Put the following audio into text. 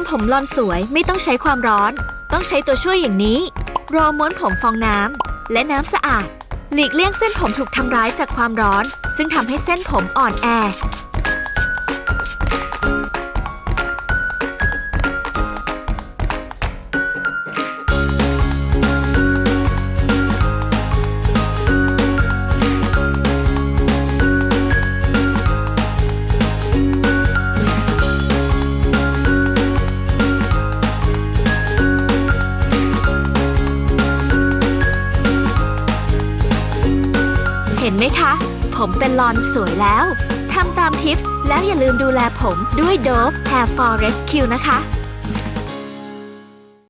ำผมลอนสวยไม่ต้องใช้ความร้อน ต้องใช้ตัวช่วยอย่างนี้ รอม้วนผมฟองน้ำและน้ำสะอาด หลีกเลี่ยงเส้นผมถูกทำร้ายจากความร้อน ซึ่งทำให้เส้นผมอ่อนแอ เห็นไหมคะ ผมเป็นลอนสวยแล้ว ทำตามทิปส์แล้วอย่าลืมดูแลผมด้วย Dove Hair Fall Rescue นะคะ